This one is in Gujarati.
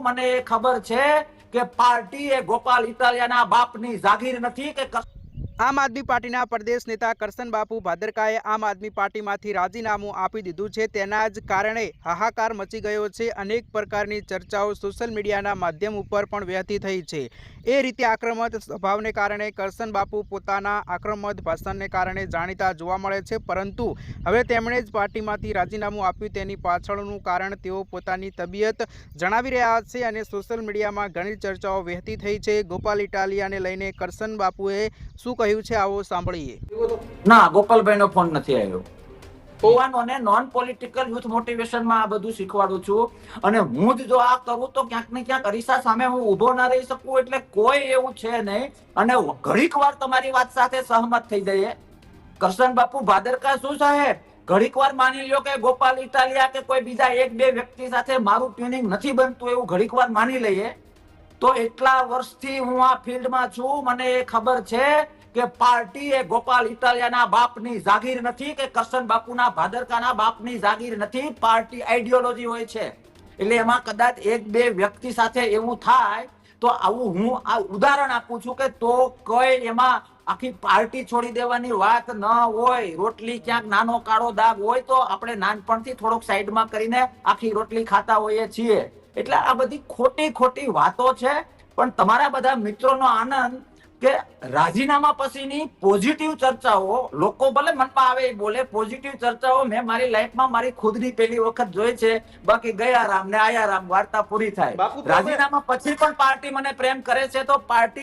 મને ખબર છે કે પાર્ટી એ ગોપાલ ઇટાલિયાના બાપની જાગીર નથી કે કસ- આમ આદમી પાર્ટીના પ્રદેશ નેતા કરશન બાપુ ભાદરકાએ આમ આદમી પાર્ટીમાંથી રાજીનામું આપી દીધું છે. તેના જ કારણે હાહાકાર મચી ગયો છે. અનેક પ્રકારની ચર્ચાઓ સોશિયલ મીડિયાના માધ્યમ ઉપર પણ વહેતી થઈ છે. એ રીતે આક્રમક સ્વભાવને કારણે કરશન બાપુ પોતાના આક્રમક ભાષણને કારણે જાણીતા જોવા મળે છે. પરંતુ હવે તેમણે જ પાર્ટીમાંથી રાજીનામું આપ્યું તેની પાછળનું કારણ તેઓ પોતાની તબિયત જણાવી રહ્યા છે અને સોશિયલ મીડિયામાં ઘણી ચર્ચાઓ વહેતી થઈ છે. ગોપાલ ઇટાલિયાને લઈને કરશન બાપુએ શું કહ્યું? છે આવો સાંભળીએ. ના ગોપાલભાઈ નો ફોન નથી આવ્યો. યુવાનોને નોન પોલિટિકલ યુથ મોટિવેશનમાં આ બધું શીખવાડું છું. અને હું જ જો આ કરું તો ક્યાંક ને ક્યાંક અરીસા સામે હું ઊભો ના રહી શકું એટલે કોઈ એવું છે નહીં. અને ઘડીક વાર તમારી વાત સાથે સહમત થઈ જઈએ. કરશન બાપુ, ભાદરકા શું સાહેબ? ઘડીક વાર માની લ્યો કે ગોપાલ ઇટાલિયા કે કોઈ બીજા એક બે વ્યક્તિ સાથે મારું ટ્યુનિંગ નથી બનતું એવું ઘડીક વાર માની લઈએ. તો એટલા વર્ષથી હું આ ફિલ્ડમાં છું. મને એ ખબર છે કે પાર્ટી એ ગોપાલ ઇટાલિયાના બાપની જાગીર નથી કે કરશન બાપુના ભાદરકાના બાપની જાગીર નથી? પાર્ટી આઈડિયોલોજી હોય છે. એટલે એમાં કદાચ એક બે વ્યક્તિ સાથે એવું થાય, તો આવું હું આ ઉદાહરણ આપું છું કે તો કઈ એમાં આખી પાર્ટી છોડી દેવાની વાત ન હોય, રોટલી ક્યાંક નાનો કાળો દાગ હોય તો આપણે નાનપણથી થોડોક સાઈડમાં કરીને આખી રોટલી ખાતા હોઈએ છીએ. એટલે આ બધી ખોટી ખોટી વાતો છે. પણ તમારા બધા મિત્રોનો આનંદ કે રાજીનામા પછીની પોઝિટિવ ચર્ચાઓ લોકો ભલે મનમાં આવે એ બોલે પોઝિટિવ ચર્ચાઓ મેં મારી લાઈફમાં મારી ખુદની પહેલી વખત જોઈ છે. બાકી ગયા રામ ને આયા રામ વાર્તા પૂરી થાય. રાજીનામા પછી પણ પાર્ટી મને પ્રેમ કરે છે તો પાર્ટી